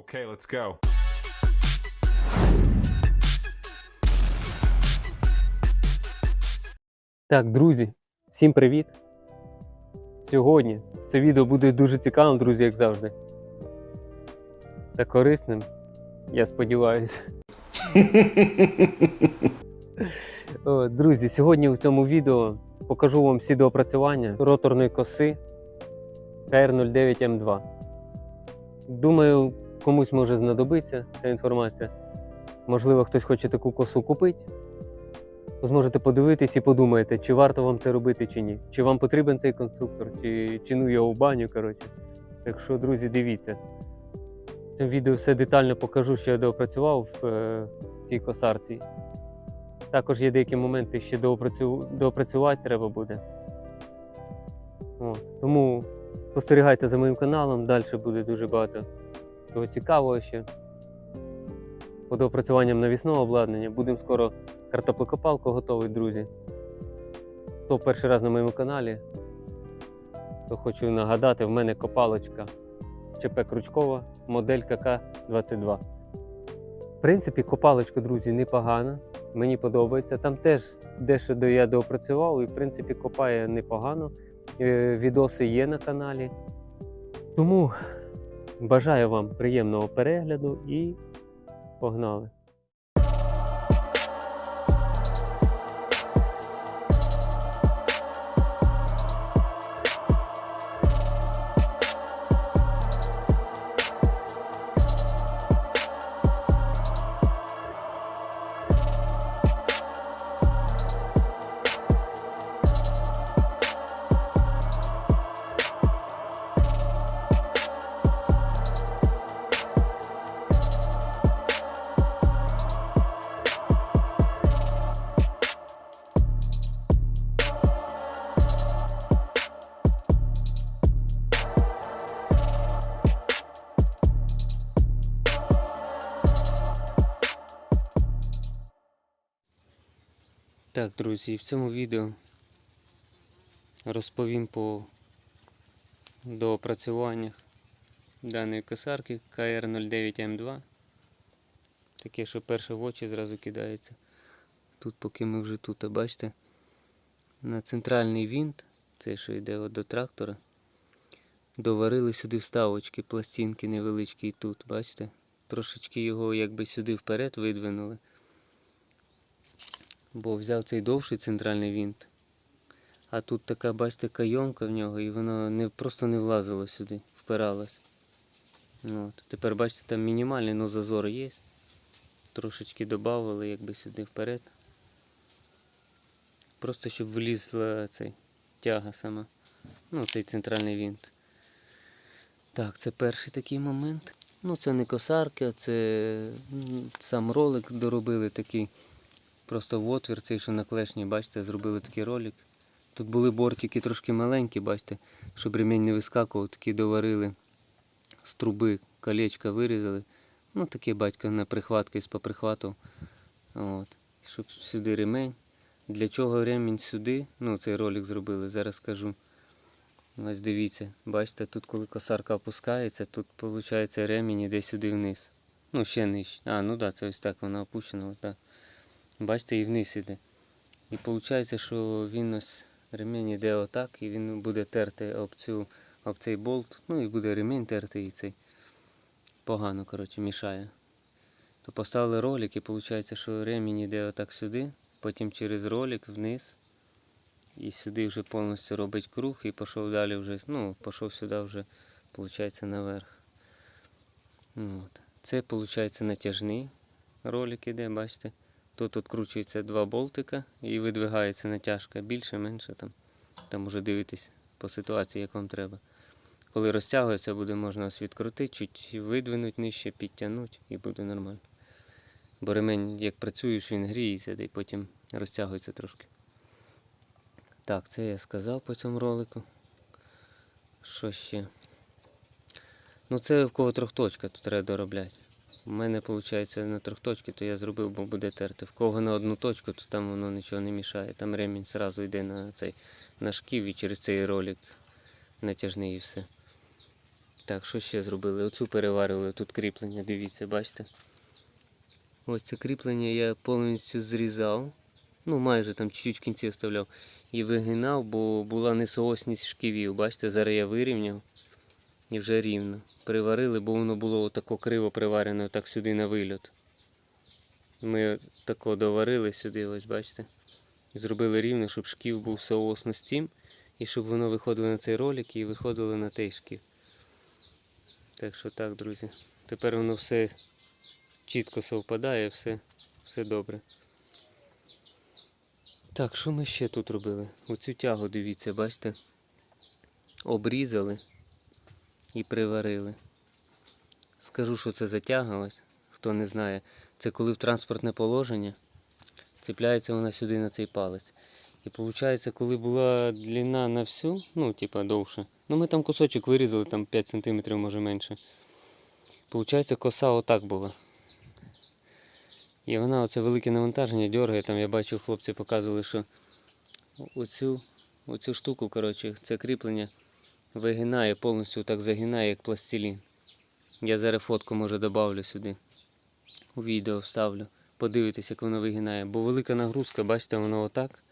Okay, let's go. Так, друзі, всім привіт! Сьогодні це відео буде дуже цікавим, друзі, як завжди. Та корисним, я сподіваюся. О, Друзі, сьогодні в цьому відео покажу вам всі доопрацювання роторної коси KR09M2. Думаю, комусь може знадобитися ця інформація. Можливо, хтось хоче таку косу купити зможете подивитись і подумаєте, чи варто вам це робити, чи ні. Чи вам потрібен цей конструктор, чи, ну його в баню. коротше. Так що, друзі, дивіться. В цьому відео все детально покажу, що я доопрацював в, е, в цій косарці. Також є деякі моменти, ще доопрацю... доопрацювати треба буде. От. Тому спостерігайте за моїм каналом, далі буде дуже багато чого цікавого ще. По доопрацюванням навісного обладнання. Будемо скоро картоплекопалку готовий, друзі. Хто перший раз на моєму каналі, то хочу нагадати, в мене копалочка ЧП Крючкова, модель КК-22. В принципі, копалочка, друзі, непогана. Мені подобається. Там теж дещо я доопрацював і, в принципі, копає непогано. Е, Відоси є на каналі. Тому бажаю вам приємного перегляду і погнали! Так, друзі, в цьому відео розповім по доопрацюваннях даної косарки KR09M2. Таке, що перше в очі зразу кидається. Тут, поки ми вже тут, а бачите, на центральний винт, це що йде от до трактора, доварили сюди вставочки, пластинки невеличкі і тут, бачите? Трошечки його якби сюди вперед видвинули бо взяв цей довший центральний винт. А тут така, бачите, кайомка в нього, і воно не, просто не влазило сюди, впиралось. От. Тепер бачите, там мінімальний, але зазор є. Трошечки додавали якби сюди вперед. Просто щоб влізла цей тяга сама. Ну, цей центральний винт. Так, це перший такий момент. Ну, це не косарка, це сам ролик доробили такий. Просто в отвір цей, що на клешні, бачите, зробили такий ролик. Тут були бортики трошки маленькі, бачите, щоб ремінь не вискакував, такі доварили з труби, колечка вирізали. Ну, таке батько на прихватки з поприхвату. От. Щоб сюди ремень. Для чого ремінь сюди? Ну, цей ролик зробили, зараз скажу. Ось дивіться, бачите, тут коли косарка опускається, тут виходить ремінь іде сюди вниз. Ну, ще нижче. А, ну так, да, це ось так вона опущена. Ось так. Бачите, і вниз іде. І виходить, що він ось ремінь іде отак, і він буде терти об, цю, об цей болт, ну і буде ремінь терти і цей. Погано, коротше, мішає. То поставили ролик і виходить, що ремінь іде отак сюди, потім через ролик вниз. І сюди вже повністю робить круг і пішов далі вже, ну, пішов сюди вже, виходить, наверх. От. Це виходить натяжний ролик іде, бачите. Тут відкручується два болтика і видвигається натяжка більше, менше там. Там уже дивитись по ситуації, як вам треба. Коли розтягується, буде можна ось відкрутити, чуть видвинути нижче, підтягнути і буде нормально. Бо ремень, як працюєш, він гріється, і потім розтягується трошки. Так, це я сказав по цьому ролику. Що ще? Ну це в кого трьохточка, тут треба доробляти. У мене виходить на трьохточки, то я зробив, бо буде терти. В кого на одну точку, то там воно нічого не мішає. Там ремінь одразу йде на цей на шків і через цей ролик натяжний і все. Так, що ще зробили? Оцю переварили, тут кріплення, дивіться, бачите? Ось це кріплення я повністю зрізав. Ну, майже там чуть-чуть в кінці оставляв. І вигинав, бо була несоосність шківів. Бачите, зараз я вирівняв і вже рівно. Приварили, бо воно було отако криво приварене, так сюди на вильот. Ми тако доварили сюди, ось бачите. Зробили рівно, щоб шків був соосно з цим. І щоб воно виходило на цей ролик і виходило на той шків. Так що так, друзі. Тепер воно все чітко совпадає, все, все добре. Так, що ми ще тут робили? Оцю тягу, дивіться, бачите? Обрізали і приварили. Скажу, що це за хто не знає. Це коли в транспортне положення цепляється вона сюди на цей палець. І виходить, коли була длина на всю, ну, типа довше. Ну, ми там кусочок вирізали, там 5 см, може менше. Получається, коса отак була. І вона оце велике навантаження дергає. Там я бачив, хлопці показували, що оцю, оцю штуку, коротше, це кріплення вигинає, повністю так загинає, як пластилін. Я зараз фотку може добавлю сюди. У відео вставлю. Подивитись, як воно вигинає. Бо велика нагрузка, бачите, воно отак.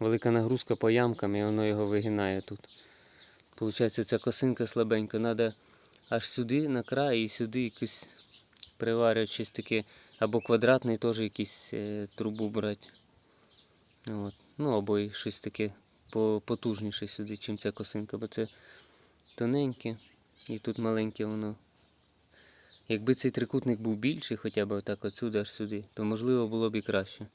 Велика нагрузка по ямкам і воно його вигинає тут. Получається, ця косинка слабенька. Треба аж сюди на край і сюди якусь приварювати щось таке. Або квадратний теж якийсь е, трубу брати. От. Ну або щось таке потужніше сюди, чим ця косинка, бо це тоненьке і тут маленьке воно. Якби цей трикутник був більший, хоча б отак отсюди аж сюди, то можливо було б і краще.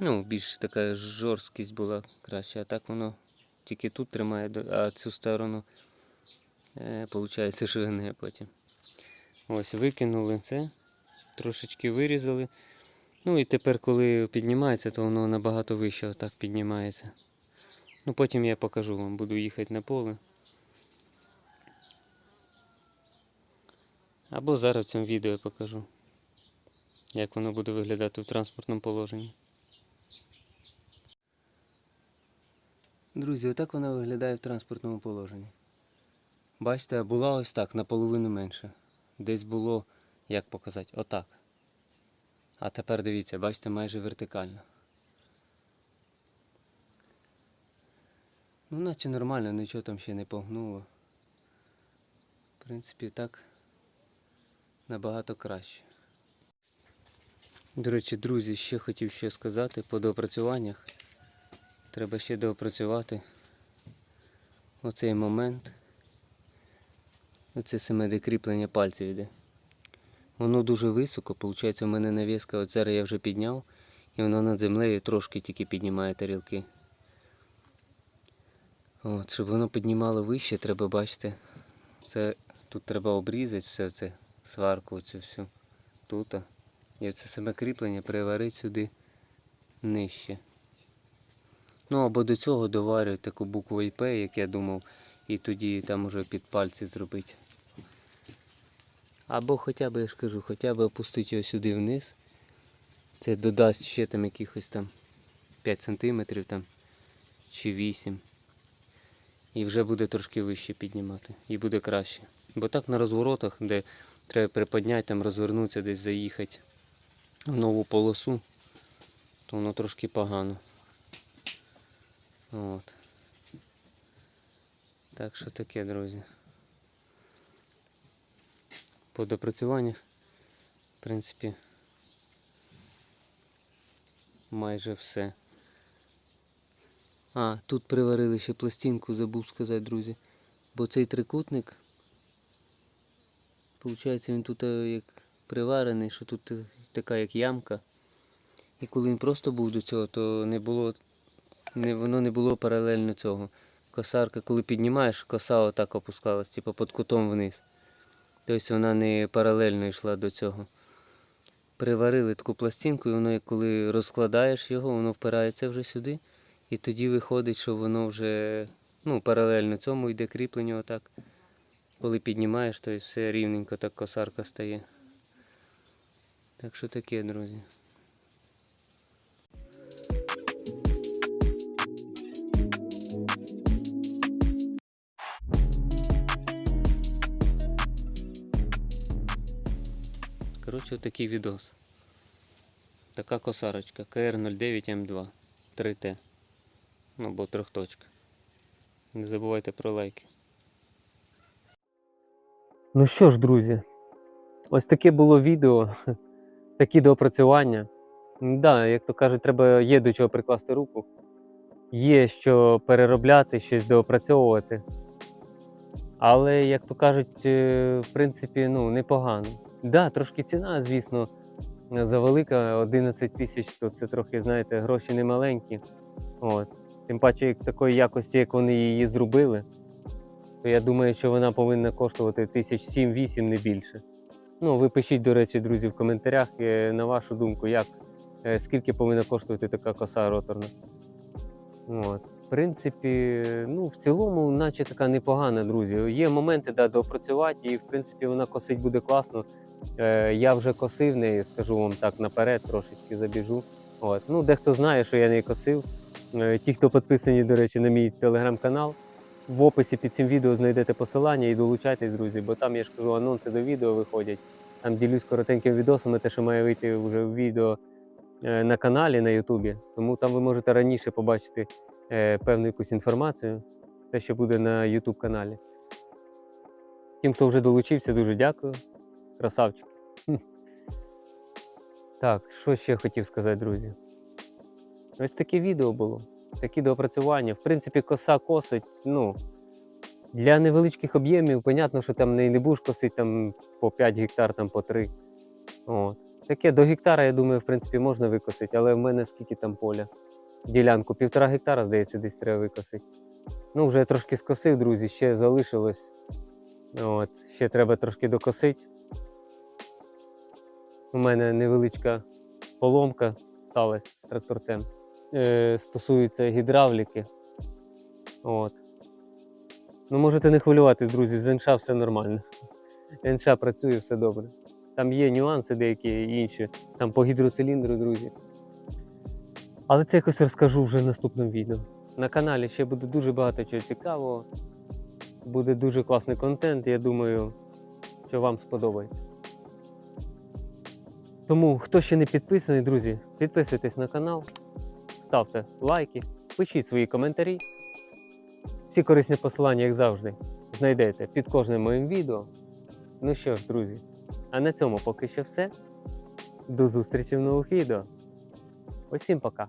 Ну, більш така жорсткість була краще, а так воно тільки тут тримає, а цю сторону е, виходить, що гне потім. Ось, викинули це, трошечки вирізали. Ну і тепер, коли піднімається, то воно набагато вище отак піднімається. Ну потім я покажу вам, буду їхати на поле. Або зараз в цьому відео покажу, як воно буде виглядати в транспортному положенні. Друзі, отак вона виглядає в транспортному положенні. Бачите, була ось так, наполовину менше. Десь було, як показати, отак. А тепер дивіться, бачите, майже вертикально. Ну, наче нормально, нічого там ще не погнуло. В принципі, так набагато краще. До речі, друзі, ще хотів ще сказати по доопрацюваннях. Треба ще доопрацювати оцей момент. Оце саме де кріплення пальців йде. Воно дуже високо, виходить, у мене навіска, от я вже підняв, і воно над землею трошки тільки піднімає тарілки. От, щоб воно піднімало вище, треба бачити. Це тут треба обрізати все це, сварку цю всю тут. І оце саме кріплення приварити сюди нижче. Ну або до цього доварюють таку букву ІП, як я думав, і тоді там уже під пальці зробити. Або хоча б, я ж кажу, хоча б опустити його сюди вниз. Це додасть ще там якихось там 5 сантиметрів там чи 8. І вже буде трошки вище піднімати. І буде краще. Бо так на розворотах, де треба приподняти, там розвернутися, десь заїхати в нову полосу, то воно трошки погано. От. Так що таке, друзі. По допрацюваннях, в принципі, майже все. А, тут приварили ще пластинку, забув сказати, друзі. Бо цей трикутник, виходить, він тут е, як приварений, що тут е, така як ямка. І коли він просто був до цього, то не було, не, воно не було паралельно цього. Косарка, коли піднімаєш, коса отак опускалась, типу під кутом вниз. Тобто вона не паралельно йшла до цього. Приварили таку пластинку, і воно, коли розкладаєш його, воно впирається вже сюди. І тоді виходить, що воно вже ну, паралельно цьому йде кріплення отак. Коли піднімаєш, то і все рівненько так косарка стає. Так що таке, друзі. Коротше, такий відос. Така косарочка КР09М2 3Т. Або трьохточка. Не забувайте про лайки. Ну що ж, друзі, ось таке було відео, такі доопрацювання. Да, як то кажуть, треба є до чого прикласти руку. Є що переробляти, щось доопрацьовувати. Але, як то кажуть, е, в принципі, ну, непогано. Да, трошки ціна, звісно, завелика, 11 тисяч, то це трохи, знаєте, гроші немаленькі. От. Тим паче, як такої якості, як вони її зробили, то я думаю, що вона повинна коштувати тисяч 7-8, не більше. Ну, ви пишіть, до речі, друзі, в коментарях, е, на вашу думку, як, е, скільки повинна коштувати така коса роторна. От. В принципі, ну, в цілому, наче така непогана, друзі. Є моменти, да, доопрацювати, і в принципі вона косить буде класно. Е, я вже косив нею, скажу вам так наперед, трошечки забіжу. От. Ну, дехто знає, що я не косив. Е, ті, хто підписані, до речі, на мій телеграм-канал. В описі під цим відео знайдете посилання і долучайтесь, друзі, бо там я ж кажу, анонси до відео виходять. Там ділюсь коротенькими відосами, те, що має вийти вже в відео е, на каналі на Ютубі. Тому там ви можете раніше побачити е, певну якусь інформацію, те, що буде на YouTube каналі. Тим, хто вже долучився, дуже дякую. Красавчик. Так, що ще хотів сказати, друзі? Ось таке відео було. Такі доопрацювання. В принципі, коса косить. Ну, для невеличких об'ємів, понятно, що там не, не косити там, по 5 гектар, там по 3. От. Таке до гектара, я думаю, в принципі, можна викосити, але в мене скільки там поля? Ділянку, півтора гектара, здається, десь треба викосити. Ну, вже трошки скосив, друзі, ще залишилось. От, ще треба трошки докосити. У мене невеличка поломка сталася з тракторцем. Е, стосується гідравліки. От. Ну, можете не хвилюватись, друзі, з НШ все нормально. НШ працює, все добре. Там є нюанси деякі інші, там по гідроциліндру, друзі. Але це якось розкажу вже в наступному відео. На каналі ще буде дуже багато чого цікавого. Буде дуже класний контент, я думаю, що вам сподобається. Тому, хто ще не підписаний, друзі, підписуйтесь на канал, ставте лайки, пишіть свої коментарі. Всі корисні посилання, як завжди, знайдете під кожним моїм відео. Ну що ж, друзі, а на цьому поки що все. До зустрічі в нових відео. Усім пока!